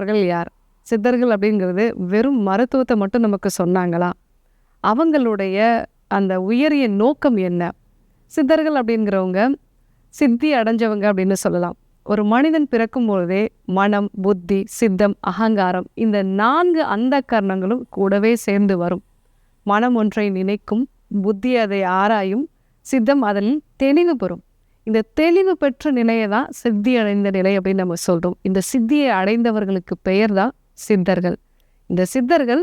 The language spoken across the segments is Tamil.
அடைந்தவர்கள் யார்? சித்தர்கள் அப்படிங்கிறது வெறும் மருத்துவத்தை மட்டும் நமக்கு சொன்னாங்களா? அவங்களுடைய அந்த உயரிய நோக்கம் என்ன? சித்தர்கள் அப்படிங்கிறவங்க சித்தி அடைஞ்சவங்க அப்படின்னு சொல்லலாம். ஒரு மனிதன் பிறக்கும் பொழுதே மனம் புத்தி சித்தம் அகங்காரம் இந்த நான்கு அந்த கரணங்களும் கூடவே சேர்ந்து வரும். மனம் ஒன்றை நினைக்கும் புத்தி அதை ஆராயும் சித்தம் அதில் தெளிவு பெறும். இந்த தெளிவு பெற்ற நிலையை தான் சித்தி அடைந்த நிலை அப்படின்னு நம்ம சொல்கிறோம் இந்த சித்தியை அடைந்தவர்களுக்கு பெயர் தான் சித்தர்கள். இந்த சித்தர்கள்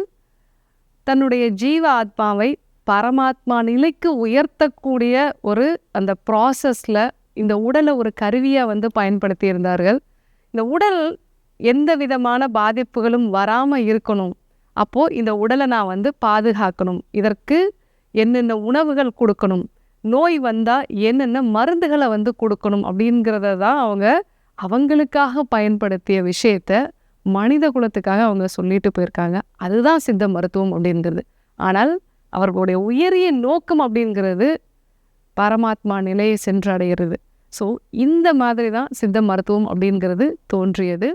தன்னுடைய ஜீவ ஆத்மாவை பரமாத்மா நிலைக்கு உயர்த்தக்கூடிய ஒரு அந்த ப்ராசஸில் இந்த உடலை ஒரு கருவியாக வந்து பயன்படுத்தி இருந்தார்கள் இந்த உடல் எந்த விதமான பாதிப்புகளும் வராமல் இருக்கணும். அப்போது இந்த உடலை நான் வந்து பாதுகாக்கணும். இதற்கு என்னென்ன உணவுகள் கொடுக்கணும். நோய் வந்தால் என்னென்ன மருந்துகளை வந்து கொடுக்கணும் அப்படிங்கிறத தான் அவங்க அவங்களுக்காக பயன்படுத்திய விஷயத்த மனித குலத்துக்காக அவங்க சொல்லிட்டு போயிருக்காங்க. அதுதான் சித்த மருத்துவம் அப்படிங்கிறது. ஆனால் அவர்களுடைய உயரிய நோக்கம் அப்படிங்கிறது பரமாத்மா நிலையை சென்றடைகிறது. ஸோ இந்த மாதிரி தான் சித்த மருத்துவம் அப்படிங்கிறது தோன்றியது.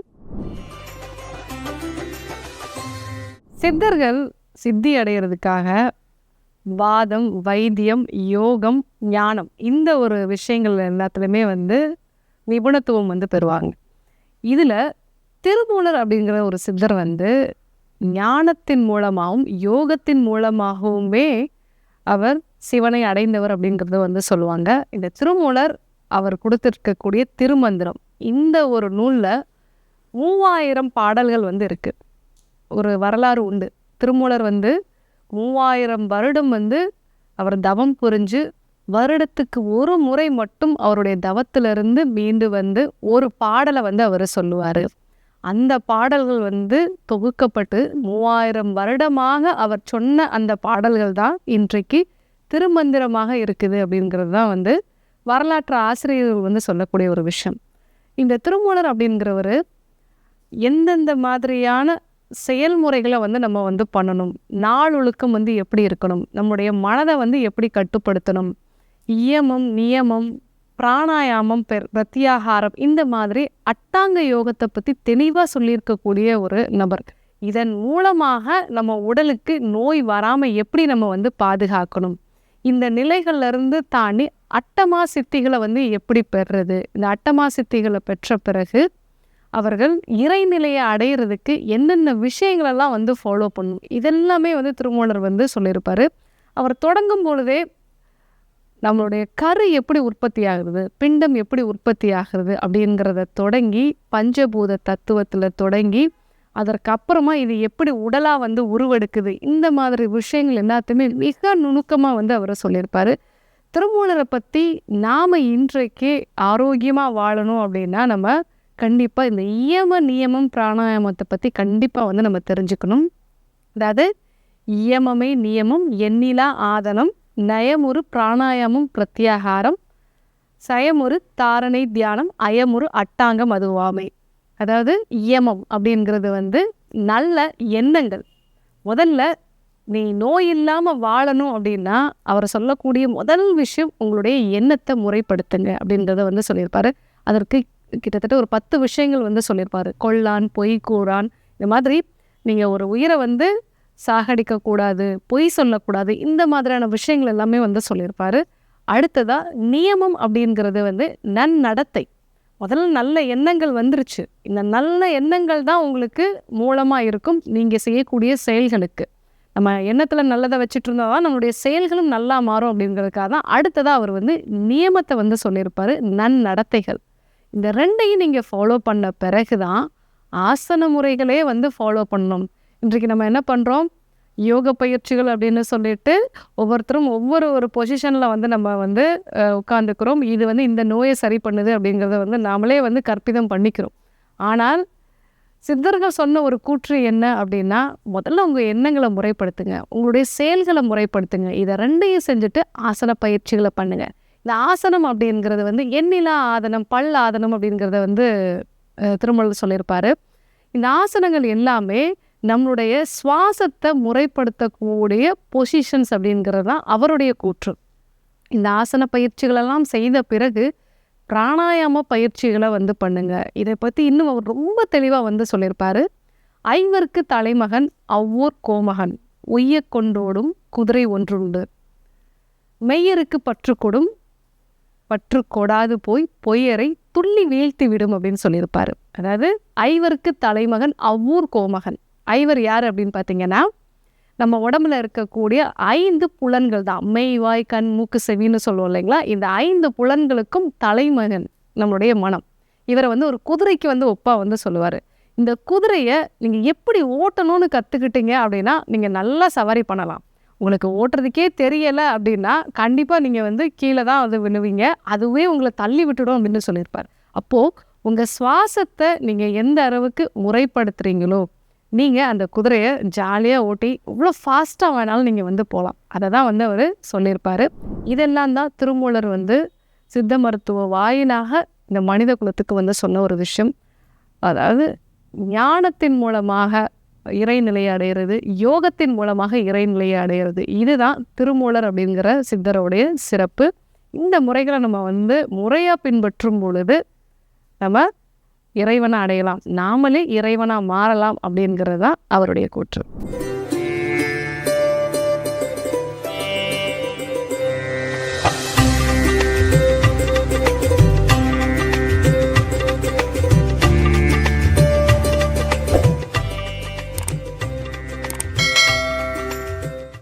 சித்தர்கள் சித்தி அடைகிறதுக்காக வாதம் வைத்தியம் யோகம் ஞானம் இந்த ஒரு விஷயங்கள் எல்லாத்துலேயுமே வந்து நிபுணத்துவம் வந்து பெறுவாங்க. இதில் திருமூலர் அப்படிங்கிற ஒரு சித்தர் வந்து ஞானத்தின் மூலமாகவும் யோகத்தின் மூலமாகவுமே அவர் சிவனை அடைந்தவர் அப்படிங்கிறத வந்து சொல்லுவாங்க. இந்த திருமூலர் அவர் கொடுத்துருக்கக்கூடிய திருமந்திரம். இந்த ஒரு நூலில் மூவாயிரம் பாடல்கள் வந்து இருக்குது ஒரு வரலாறு உண்டு. திருமூலர் வந்து மூவாயிரம் வருடம் வந்து அவர் தவம் புரிஞ்சு வருடத்துக்கு ஒரு முறை மட்டும் அவருடைய தவத்திலிருந்து மீண்டு வந்து ஒரு பாடலை வந்து அவர் சொல்லுவார். அந்த பாடல்கள் வந்து தொகுக்கப்பட்டு மூவாயிரம் வருடமாக அவர் சொன்ன அந்த பாடல்கள் தான் இன்றைக்கு திருமந்திரமாக இருக்குது அப்படிங்கிறது தான் வந்து வரலாற்று ஆசிரியர்கள் வந்து சொல்லக்கூடிய ஒரு விஷயம். இந்த திருமூலர் அப்படிங்கிறவர் எந்தெந்த மாதிரியான செயல்முறைகளை வந்து நம்ம வந்து பண்ணணும். நாள் ஒழுக்கம் வந்து எப்படி இருக்கணும்? நம்முடைய மனதை வந்து எப்படி கட்டுப்படுத்தணும்? இயமம் நியமம் பிராணாயாமம் பெர் பிரத்யாகாரம் இந்த மாதிரி அட்டாங்க யோகத்தை பற்றி தெளிவாக சொல்லியிருக்கக்கூடிய ஒரு நபர். இதன் மூலமாக நம்ம உடலுக்கு நோய் வராமல் எப்படி நம்ம வந்து பாதுகாக்கணும்? இந்த நிலைகள்ல இருந்து தாண்டி அட்டமா சித்திகளை வந்து எப்படி பெறுறது? இந்த அட்டமா சித்திகளை பெற்ற பிறகு அவர்கள் இறைநிலையை அடையிறதுக்கு என்னென்ன விஷயங்களெல்லாம் வந்து ஃபாலோ பண்ணணும் இதெல்லாமே வந்து திருமூலர் வந்து சொல்லியிருப்பார். அவர் தொடங்கும் பொழுதே நம்மளுடைய கரு எப்படி உற்பத்தி ஆகுறது பிண்டம் எப்படி உற்பத்தி ஆகுறது அப்படிங்கிறத தொடங்கி பஞ்சபூத தத்துவத்தில் தொடங்கி அதற்கப்புறமா இது எப்படி உடலாக வந்து உருவெடுக்குது இந்த மாதிரி விஷயங்கள் எல்லாத்தையுமே மிக நுணுக்கமாக வந்து அவர் சொல்லியிருப்பார். திருமூலரை பற்றி நாம் இன்றைக்கு ஆரோக்கியமாக வாழணும் அப்படின்னா நம்ம கண்டிப்பாக இந்த இயம நியமம் பிராணாயாமத்தை பற்றி கண்டிப்பாக வந்து நம்ம தெரிஞ்சுக்கணும். அதாவது இயமமே நியமம் எண்ணிலா ஆதனம் நயமுறு பிராணாயாமம் பிரத்யாகாரம் சயமுறு தாரணை தியானம் அயமுறு அட்டாங்கம் அதுவாமை. அதாவது இயமம் அப்படிங்கிறது வந்து நல்ல எண்ணங்கள். முதல்ல நீ நோய் இல்லாமல் வாழணும் அப்படின்னா அவர் சொல்லக்கூடிய முதல் விஷயம் உங்களுடைய எண்ணத்தை முறைப்படுத்துங்க அப்படின்றத வந்து சொல்லியிருப்பாரு. அதற்கு கிட்டத்தட்ட ஒரு பத்து விஷயங்கள் வந்து சொல்லியிருப்பாரு. கொள்ளான் பொய் கூறான் இந்த மாதிரி நீங்கள் ஒரு உயிரை வந்து சாகடிக்கக்கூடாது பொய் சொல்லக்கூடாது இந்த மாதிரியான விஷயங்கள் எல்லாமே வந்து சொல்லியிருப்பாரு. அடுத்ததாக நியமம் அப்படிங்கிறது வந்து நன்னடத்தை. முதல்ல நல்ல எண்ணங்கள் வந்துருச்சு. இந்த நல்ல எண்ணங்கள் தான் உங்களுக்கு மூலமாக இருக்கும் நீங்கள் செய்யக்கூடிய செயல்களுக்கு. நம்ம எண்ணத்தில் நல்லதை வச்சுட்டு இருந்தால் தான் நம்மளுடைய செயல்களும் நல்லா மாறும் அப்படிங்கிறதுக்காக தான் அடுத்ததாக அவர் வந்து நியமத்தை வந்து சொல்லியிருப்பார் நன்னடத்தைகள். இந்த ரெண்டையும் நீங்கள் ஃபாலோ பண்ண பிறகு தான் ஆசன முறைகளே வந்து ஃபாலோ பண்ணணும். இன்றைக்கு நம்ம என்ன பண்ணுறோம் யோக பயிற்சிகள் அப்படின்னு சொல்லிட்டு ஒவ்வொருத்தரும் ஒவ்வொரு ஒரு பொசிஷனில் வந்து நம்ம வந்து உட்காந்துக்கிறோம் இது வந்து இந்த நோயை சரி பண்ணுது அப்படிங்கிறத வந்து நாமளே வந்து கற்பிதம் பண்ணிக்கிறோம். ஆனால் சித்தர்கள் சொன்ன ஒரு கூற்று என்ன அப்படின்னா முதல்ல உங்கள் எண்ணங்களை முறைப்படுத்துங்க. உங்களுடைய செயல்களை முறைப்படுத்துங்க. இதை ரெண்டையும் செஞ்சுட்டு ஆசன பயிற்சிகளை பண்ணுங்கள் இந்த ஆசனம் அப்படிங்கிறது வந்து எண்ணிலா ஆதனம் பல் ஆதனம் அப்படிங்கிறத வந்து அஹ், திருமூலர் சொல்லியிருப்பாரு. இந்த ஆசனங்கள் எல்லாமே நம்மளுடைய சுவாசத்தை முறைப்படுத்தக்கூடிய பொசிஷன்ஸ் அப்படிங்கிறது தான் அவருடைய கூற்று. இந்த ஆசன பயிற்சிகளெல்லாம் செய்த பிறகு பிராணாயாம பயிற்சிகளை வந்து பண்ணுங்க. இதை பற்றி இன்னும் அவர் ரொம்ப தெளிவாக வந்து சொல்லியிருப்பாரு. ஐவருக்கு தலைமகன் அவ்வூர் கோமகன். உய்ய கொண்டோடும் குதிரை ஒன்றுண்டு. மெய்யருக்கு பற்றுக்கொடும் பற்று கொடாது போய் பொய்யரை துள்ளி வீழ்த்தி விடும் அப்படின்னு சொல்லியிருப்பாரு. அதாவது ஐவருக்கு தலைமகன் அவ்வூர் கோமகன். ஐவர் யார் அப்படின்னு பார்த்தீங்கன்னா நம்ம உடம்புல இருக்கக்கூடிய ஐந்து புலன்கள் தான். மெய் வாய் கண் மூக்கு செவின்னு சொல்லுவோம் இல்லைங்களா? இந்த ஐந்து புலன்களுக்கும் தலைமகன் நம்மளுடைய மனம். இவரை வந்து ஒரு குதிரைக்கு வந்து ஒப்பா வந்து சொல்லுவார். இந்த குதிரையை நீங்கள் எப்படி ஓட்டணும்னு கற்றுக்கிட்டீங்க அப்படின்னா நீங்கள் நல்லா சவாரி பண்ணலாம். உங்களுக்கு ஓட்டுறதுக்கே தெரியலை அப்படின்னா கண்டிப்பாக நீங்கள் வந்து கீழே தான் வந்து விழுவீங்க. அதுவே உங்களை தள்ளி விட்டுடும் அப்படின்னு சொல்லியிருப்பார். அப்போது உங்கள் சுவாசத்தை நீங்கள் எந்த அளவுக்கு முறைப்படுத்துகிறீங்களோ நீங்கள் அந்த குதிரையை ஜாலியாக ஓட்டி இவ்வளோ ஃபாஸ்ட்டாக வேணாலும் நீங்கள் வந்து போகலாம். அதை தான் வந்து அவர் சொல்லியிருப்பார். இதெல்லாம் தான் திருமூலர் வந்து சித்த மருத்துவ வாயிலாக இந்த மனித குலத்துக்கு வந்து சொன்ன ஒரு விஷயம். அதாவது ஞானத்தின் மூலமாக இறைநிலையை அடையிறது யோகத்தின் மூலமாக இறைநிலையை அடையிறது. இதுதான் திருமூலர் அப்படிங்கிற சித்தருடைய சிறப்பு. இந்த முறைகளை நம்ம வந்து முறையாக பின்பற்றும் பொழுது நம்ம இறைவனை அடையலாம். நாமளே இறைவனாக மாறலாம் அப்படிங்கிறது தான் அவருடைய கூற்று.